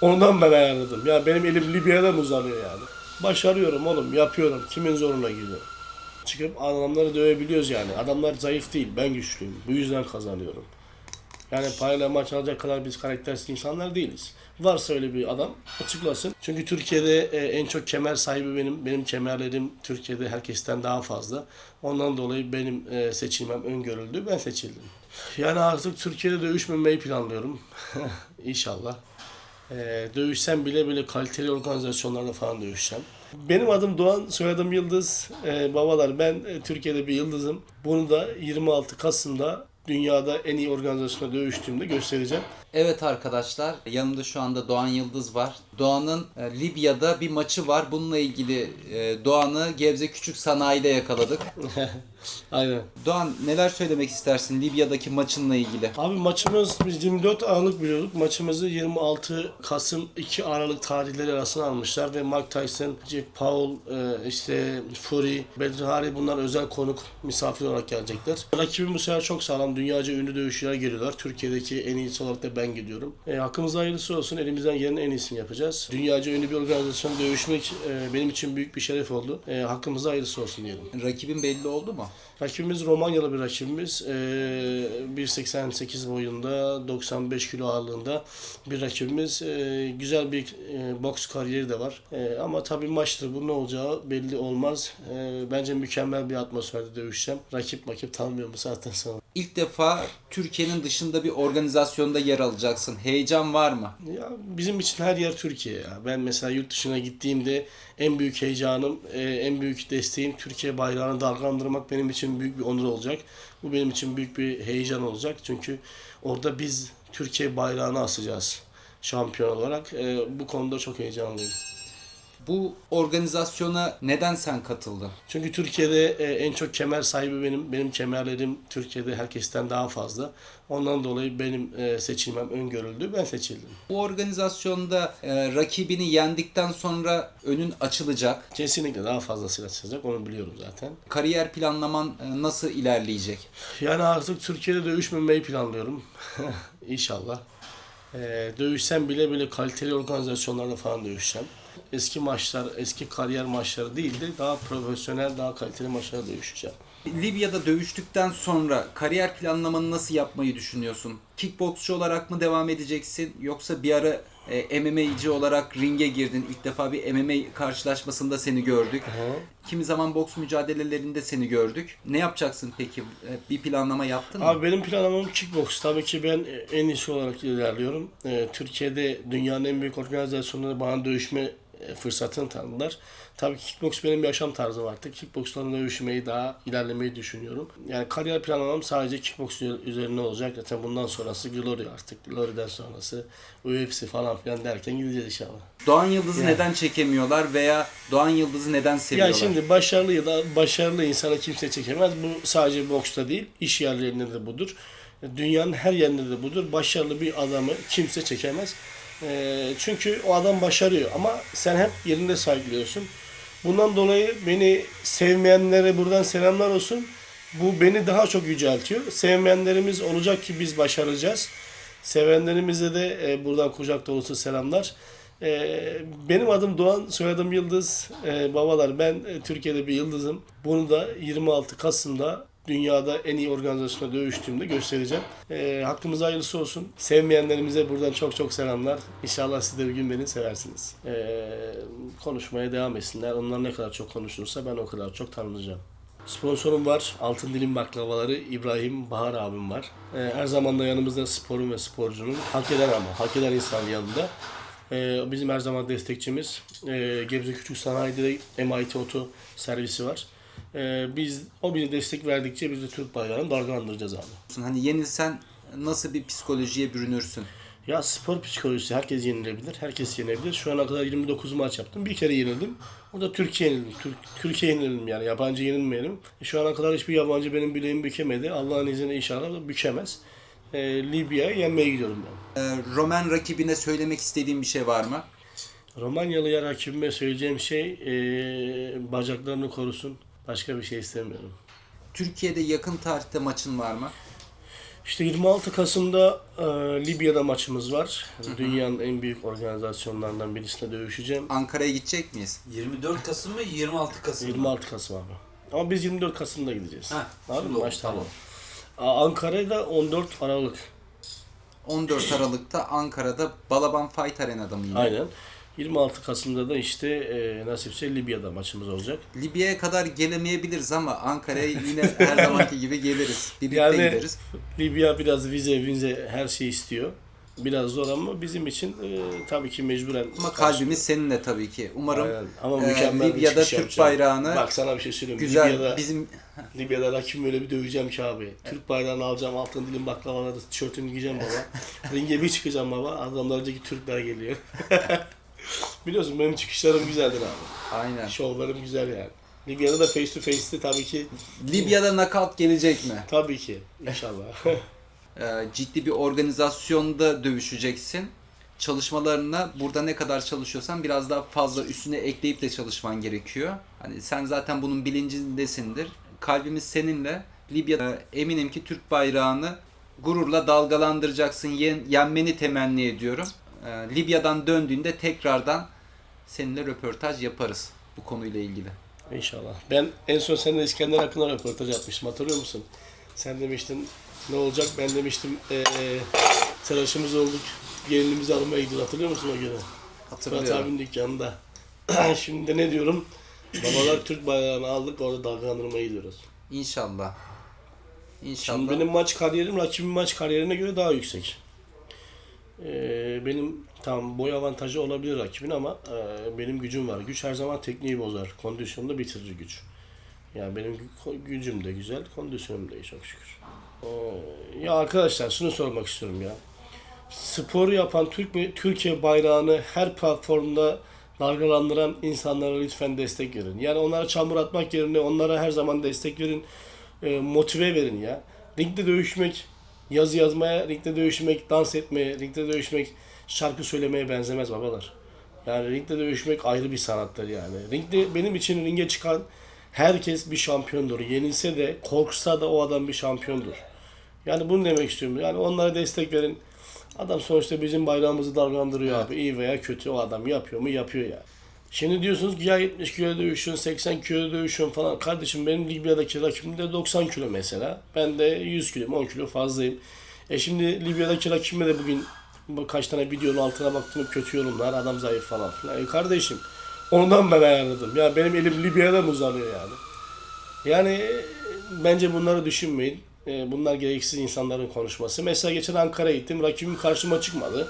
Ondan ben ayarladım. Ya benim elim Libya'dan uzanıyor yani. Başarıyorum oğlum, yapıyorum. Kimin zoruna gidiyor? Çıkıp adamları dövebiliyoruz yani. Adamlar zayıf değil, ben güçlüyüm. Bu yüzden kazanıyorum. Yani parayla maç alacak kadar biz karaktersiz insanlar değiliz. Varsa öyle bir adam açıklasın. Çünkü Türkiye'de e, en çok kemer sahibi benim. Benim kemerlerim Türkiye'de herkesten daha fazla. Ondan dolayı benim e, seçilmem öngörüldü. Ben seçildim. Yani artık Türkiye'de dövüşmemeyi planlıyorum. İnşallah. E, dövüşsem bile böyle kaliteli organizasyonlarda falan dövüşeceğim. Benim adım Doğan, soyadım Yıldız. E, babalar ben e, Türkiye'de bir yıldızım. Bunu da 26 Kasım'da dünyada en iyi organizasyonda dövüştüğümde göstereceğim. Evet arkadaşlar, yanımda şu anda Doğan Yıldız var. Doğan'ın e, Libya'da bir maçı var. Bununla ilgili e, Doğan'ı Gebze Küçük Sanayi'de yakaladık. Aynen. Doğan neler söylemek istersin Libya'daki maçınla ilgili? Abi maçımız biz 24 Aralık biliyorduk. Maçımızı 26 Kasım 2 Aralık tarihleri arasına almışlar ve Mike Tyson, Jack Paul, e, işte Fury, Bedri Hari bunlar özel konuk misafir olarak gelecekler. Rakibim bu sefer çok sağlam. Dünyaca ünlü dövüşçüler geliyorlar. Türkiye'deki en iyisi olarak da ben gidiyorum. E, hakkımızda hayırlısı olsun. Elimizden gelenin en iyisini yapacağız. Dünyaca ünlü bir organizasyonda dövüşmek e, benim için büyük bir şeref oldu. E, hakkımızda hayırlısı olsun diyelim. Rakibin belli oldu mu? Rakibimiz Romanyalı bir rakibimiz. Ee, 1.88 boyunda, 95 kilo ağırlığında bir rakibimiz. Ee, güzel bir e, boks kariyeri de var. Ee, ama tabii maçtır. Bu ne olacağı belli olmaz. Ee, bence mükemmel bir atmosferde dövüşeceğim. Rakip makip tanımıyorum bu saatten sonra. İlk defa Türkiye'nin dışında bir organizasyonda yer alacaksın. Heyecan var mı? Ya bizim için her yer Türkiye ya. Ben mesela yurt dışına gittiğimde en büyük heyecanım, e, en büyük desteğim Türkiye bayrağını dalgalandırmak benim için büyük bir onur olacak. Bu benim için büyük bir heyecan olacak. Çünkü orada biz Türkiye bayrağını asacağız şampiyon olarak. E, bu konuda çok heyecanlıyım. Bu organizasyona neden sen katıldın? Çünkü Türkiye'de e, en çok kemer sahibi benim. Benim kemerlerim Türkiye'de herkesten daha fazla. Ondan dolayı benim e, seçilmem öngörüldü. Ben seçildim. Bu organizasyonda e, rakibini yendikten sonra önün açılacak. Kesinlikle daha fazlasıyla çıkacak. Onu biliyorum zaten. Kariyer planlaman nasıl ilerleyecek? Yani artık Türkiye'de dövüşmemeyi planlıyorum. İnşallah. Ee, dövüşsem bile böyle kaliteli organizasyonlarda falan dövüşeceğim. Eski maçlar, eski kariyer maçları değil de daha profesyonel, daha kaliteli maçlarda dövüşeceğim. Libya'da dövüştükten sonra kariyer planlamanı nasıl yapmayı düşünüyorsun? Kickboksçu olarak mı devam edeceksin yoksa bir ara e, MMA'ci olarak ringe girdin. İlk defa bir MMA karşılaşmasında seni gördük. Kimi zaman boks mücadelelerinde seni gördük. Ne yapacaksın peki? E, Bir planlama yaptın mı? Abi benim planlamam kickbox. Tabii ki ben en iyisi olarak ilerliyorum. Ee, Türkiye'de dünyanın en büyük organizasyonları bana dövüşme e, fırsatını tanıdılar. Tabii ki kickbox benim bir yaşam tarzım artık. Kickbox'tan dövüşmeyi daha ilerlemeyi düşünüyorum. Yani kariyer planlamam sadece kickbox üzerine olacak. Zaten bundan sonrası Glory artık. Glory'den sonrası UFC falan filan derken gideceğiz inşallah. Doğan Yıldız'ı Ya. neden çekemiyorlar veya Doğan Yıldız'ı neden seviyorlar? Ya şimdi başarılı ya da başarılı insanı kimse çekemez. Bu sadece boksta değil, iş yerlerinde de budur. Dünyanın her yerinde de budur. Başarılı bir adamı kimse çekemez. Ee, çünkü o adam başarıyor ama sen hep yerinde saygılıyorsun. Bundan dolayı beni sevmeyenlere buradan selamlar olsun. Bu beni daha çok yüceltiyor. Sevmeyenlerimiz olacak ki biz başaracağız. Sevenlerimize de e, buradan kucak dolusu selamlar. E, benim adım Doğan, soyadım Yıldız. E, babalar ben e, Türkiye'de bir yıldızım. Bunu da 26 Kasım'da dünyada en iyi organizasyonda dövüştüğümde göstereceğim. E, hakkımıza hayırlısı olsun. Sevmeyenlerimize buradan çok çok selamlar. İnşallah siz de bir gün beni seversiniz. E, konuşmaya devam etsinler. Onlar ne kadar çok konuşursa ben o kadar çok tanınacağım. Sponsorum var. Altın Dilim Baklavaları İbrahim Bahar abim var. Ee, her zaman da yanımızda sporun ve sporcunun hak eden ama hak eden insan yanında. Ee, bizim her zaman destekçimiz. Ee, Gebze Küçük Sanayi'de de MIT Oto servisi var. Ee, biz o bize destek verdikçe biz de Türk bayrağını dalgalandıracağız abi. Hani yenilsen nasıl bir psikolojiye bürünürsün? Ya spor psikolojisi herkes yenilebilir. Herkes yenebilir. Şu ana kadar 29 maç yaptım. Bir kere yenildim. O da Türkiye yenildim. Türk, Türkiye yenildim yani. Yabancı yenilmeyelim. E, Şu ana kadar hiçbir yabancı benim bileğimi bükemedi. Allah'ın izniyle inşallah bükemez. E, Libya'ya yenmeye gidiyorum ben. Ee, Roman rakibine söylemek istediğin bir şey var mı? Romanyalıya rakibime söyleyeceğim şey e, bacaklarını korusun. Başka bir şey istemiyorum. Türkiye'de yakın tarihte maçın var mı? İşte 26 Kasım'da e, Libya'da maçımız var. Dünyanın en büyük organizasyonlarından birisinde dövüşeceğim. Ankara'ya gidecek miyiz? 24 Kasım mı 26 Kasım mı? 26 Kasım abi. Ama biz 24 Kasım'da gideceğiz. Ha, Abi maç tamam. Ankara'da 14 Aralık. 14 Aralık'ta Ankara'da Balaban Fight Arena'da mı yine? Aynen. 26 Kasım'da da işte e, nasipse Libya'da maçımız olacak. Libya'ya kadar gelemeyebiliriz ama Ankara'ya yine her zamanki gibi geliriz. Birlikte Yani- gideriz. Libya biraz vize, vize her şey istiyor. Biraz zor ama bizim için e, tabii ki mecburen. Ama kalbimiz seninle tabii ki. Umarım Aynen. Ama e, mükemmel bir Libya'da Türk yapacağım. bayrağını Bak sana bir şey söyleyeyim. güzel Libya'da, bizim Libya'da rakibimi öyle bir döveceğim ki abi. Türk bayrağını alacağım, altın dilim baklavaları, tişörtümü giyeceğim baba. Ringe bir çıkacağım baba. Adamlardaki Türkler geliyor. Biliyorsun benim çıkışlarım güzeldir abi. aynen. Şovlarım güzel yani. Libya'da da face to face'ti tabii ki. Libya'da knockout gelecek mi? Tabii ki. İnşallah. Ee, ciddi bir organizasyonda dövüşeceksin. Çalışmalarına burada ne kadar çalışıyorsan biraz daha fazla üstüne ekleyip de çalışman gerekiyor. Hani sen zaten bunun bilincindesindir. Kalbimiz seninle. Libya'da eminim ki Türk bayrağını gururla dalgalandıracaksın. Yen, yenmeni temenni ediyorum. Ee, Libya'dan döndüğünde tekrardan seninle röportaj yaparız bu konuyla ilgili. İnşallah. Ben en son seninle İskender hakkında röportaj yapmıştım. Hatırlıyor musun? Sen demiştin ne olacak? Ben demiştim eee tıraşımız olduk. Gelinimizi almaya gidiyoruz. Hatırlıyor musun o günü? Fırat Hatırlıyorum. abinin dükkanında. Şimdi de ne diyorum? Babalar Türk bayrağını aldık orada dalgalandırmaya gidiyoruz. İnşallah. İnşallah. Şimdi benim maç kariyerim rakibim maç kariyerine göre daha yüksek. Ee, benim tam boy avantajı olabilir rakibin ama e, benim gücüm var. Güç her zaman tekniği bozar. Kondisyonda bitirir güç. Yani benim gü- gücüm de güzel, kondisyonum da iyi çok şükür. Ee, ya arkadaşlar şunu sormak istiyorum ya. Spor yapan Türk Türkiye bayrağını her platformda dalgalandıran insanlara lütfen destek verin. Yani onlara çamur atmak yerine onlara her zaman destek verin. E, motive verin ya. Ringde dövüşmek, yazı yazmaya, ringde dövüşmek, dans etmeye, ringde dövüşmek, şarkı söylemeye benzemez babalar. Yani ringde dövüşmek ayrı bir sanattır yani. Ringde benim için ringe çıkan herkes bir şampiyondur. Yenilse de, korksa da o adam bir şampiyondur. Yani bunu demek istiyorum. Yani onlara destek verin. Adam sonuçta bizim bayrağımızı dalgalandırıyor abi. İyi veya kötü o adam yapıyor mu? Yapıyor yani. Şimdi diyorsunuz ki ya 70 kilo dövüşün, 80 kilo dövüşün falan. Kardeşim benim Libya'daki rakibim de 90 kilo mesela. Ben de 100 kilo, 10 kilo fazlayım. E şimdi Libya'daki rakibime de bugün bu kaç tane videonun altına baktım kötü yorumlar, adam zayıf falan filan. E kardeşim ondan ben ayarladım. Ya benim elim Libya'da mı uzanıyor yani? Yani e, bence bunları düşünmeyin. E, Bunlar gereksiz insanların konuşması. Mesela geçen Ankara'ya gittim. Rakibim karşıma çıkmadı.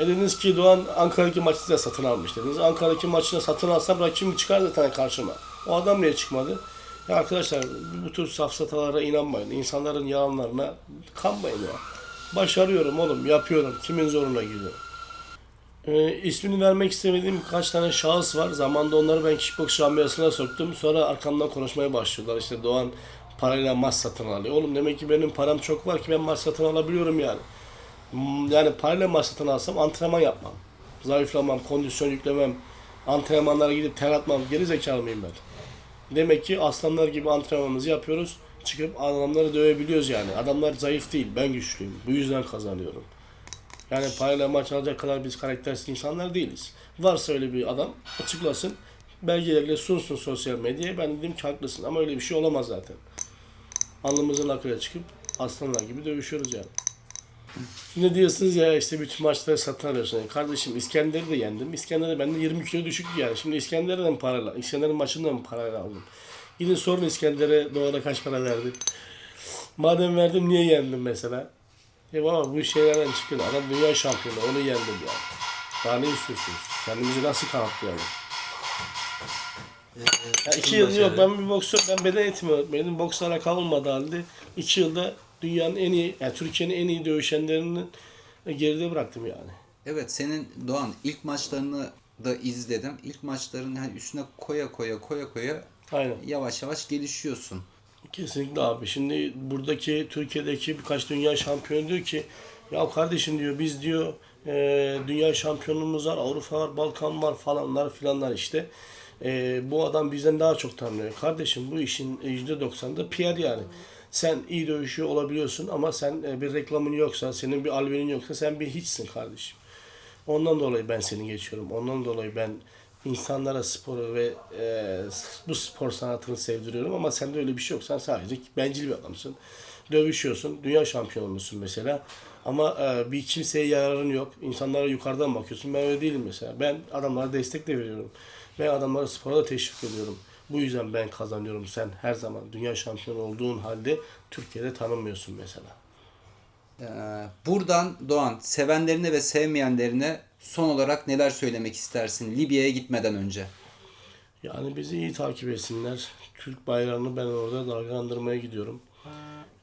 E dediniz ki Doğan Ankara'daki maçı da satın almış dediniz. Ankara'daki maçını satın alsam rakibim çıkar zaten karşıma. O adam niye çıkmadı? Ya arkadaşlar bu tür safsatalara inanmayın. İnsanların yalanlarına kanmayın ya. Başarıyorum oğlum, yapıyorum. Kimin zoruna gidiyor? E, ismini vermek istemediğim birkaç tane şahıs var. Zamanda onları ben kickbox camiasına soktum. Sonra arkamdan konuşmaya başlıyorlar. İşte Doğan parayla maç satın alıyor. Oğlum demek ki benim param çok var ki ben maç satın alabiliyorum yani. Hmm, Yani parayla maç satın alsam antrenman yapmam. Zayıflamam, kondisyon yüklemem, antrenmanlara gidip ter atmam. Geri zekalı mıyım ben? Demek ki aslanlar gibi antrenmanımızı yapıyoruz. Çıkıp adamları dövebiliyoruz yani. Adamlar zayıf değil, ben güçlüyüm. Bu yüzden kazanıyorum. Yani parayla maç alacak kadar biz karaktersiz insanlar değiliz. Varsa öyle bir adam açıklasın. Belgelerle sunsun sosyal medyaya. Ben dedim ki haklısın ama öyle bir şey olamaz zaten. Alnımızın akıya çıkıp aslanlar gibi dövüşüyoruz yani. Ne diyorsunuz ya işte bütün maçları satın alıyorsun. Yani kardeşim İskender'i de yendim. İskender'de bende 20 kilo düşüktü yani. Şimdi İskender'e de mi parayla? İskender'in maçında mı parayla aldım? Gidin sorun İskender'e Doğan'a kaç para verdim. Madem verdim niye yendim mesela? Ya baba bu şeylerden çıkın. Adam dünya şampiyonu. Onu yendim yani. Daha ne istiyorsunuz? Kendimizi nasıl kanıtlayalım? Ya iki yıl yok ben bir boksör, ben beden eğitimi öğretmenim. Bokslara kalmadı halde iki yılda dünyanın en iyi, yani Türkiye'nin en iyi dövüşenlerini geride bıraktım yani. Evet senin Doğan ilk maçlarını da izledim. İlk maçların hani üstüne koya koya koya koya Aynen. yavaş yavaş gelişiyorsun. Kesinlikle abi. Şimdi buradaki Türkiye'deki birkaç dünya şampiyonu diyor ki ya kardeşim diyor biz diyor e, dünya şampiyonumuz var, Avrupa var, Balkan var falanlar filanlar işte. E, bu adam bizden daha çok tanınıyor. Kardeşim bu işin %90'da PR yani. Sen iyi dövüşüyor olabiliyorsun ama sen e, bir reklamın yoksa, senin bir albenin yoksa sen bir hiçsin kardeşim. Ondan dolayı ben seni geçiyorum. Ondan dolayı ben insanlara sporu ve e, bu spor sanatını sevdiriyorum ama sende öyle bir şey yok. Sen sadece bencil bir adamsın. Dövüşüyorsun. Dünya şampiyonusun mesela. Ama e, bir kimseye yararın yok. İnsanlara yukarıdan bakıyorsun. Ben öyle değilim mesela. Ben adamlara destek de veriyorum. Ben adamlara spora da teşvik ediyorum. Bu yüzden ben kazanıyorum. Sen her zaman dünya şampiyonu olduğun halde Türkiye'de tanınmıyorsun mesela. Ee, buradan Doğan sevenlerine ve sevmeyenlerine son olarak neler söylemek istersin Libya'ya gitmeden önce? Yani bizi iyi takip etsinler. Türk bayrağını ben orada dalgalandırmaya gidiyorum.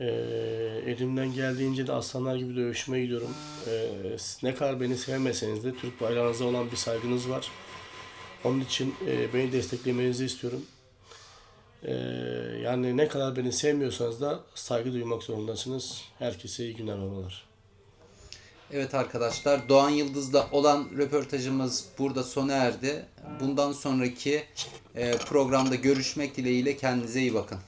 Ee, elimden geldiğince de aslanlar gibi dövüşmeye gidiyorum. Ee, ne kadar beni sevmeseniz de Türk bayrağınıza olan bir saygınız var. Onun için e, beni desteklemenizi istiyorum. Ee, yani ne kadar beni sevmiyorsanız da saygı duymak zorundasınız. Herkese iyi günler babalar. Evet arkadaşlar Doğan Yıldız'la olan röportajımız burada sona erdi. Bundan sonraki e, programda görüşmek dileğiyle kendinize iyi bakın.